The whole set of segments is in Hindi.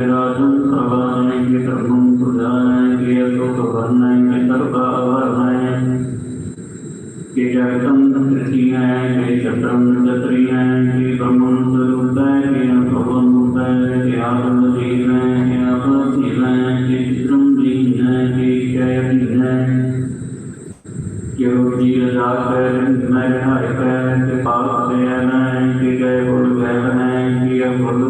राजं सर्वाणि के धर्मं पुजाय के अशोकवर्णय के सर्वावर्णय के जयतं तृतीयाय के चत्रं चत्रियाय के ब्रह्मं स्वरूपाय के अभवमुदाय के आत्मजीवाय के अपजीवाय के चित्रं दीनाय के जय दीनाय के रोजी जाकर मैं हर के पाप से अनाय के जय बोल गए के बोल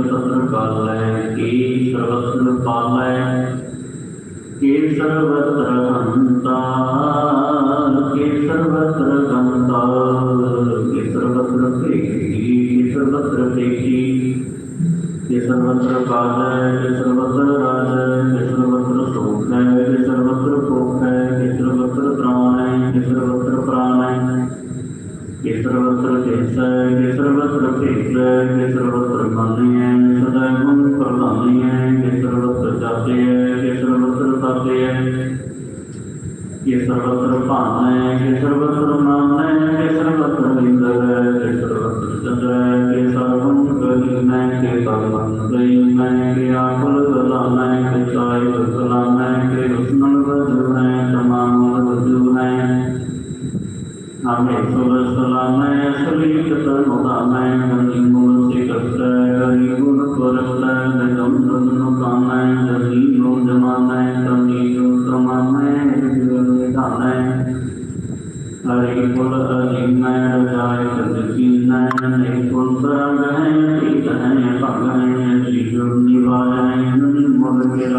है के काल के सर्वत्र पाल के सर्वत्र हंता के सर्वत्र गंता के सर्वत्र प्रेक्षी के सर्वत्र प्रेक्षी के सर्वत्र काल के सर्वत्र राज है के सर्वत्र सुख है के सर्वत्र भोग है के सर्वत्र प्राण है के सर्वत्र प्राण है सर्वत्र चेतय सर्वत्र चेतय सर्वत्र मन है सदैव के सर्वत्र जाते के सर्वत्र सर्वत्र पान है के सर्वत्र मान है के सर्वत्र के सर्वत्र चंद्र। तनी कुल तमाम है जीवन निदान है हरि कुल अजीम है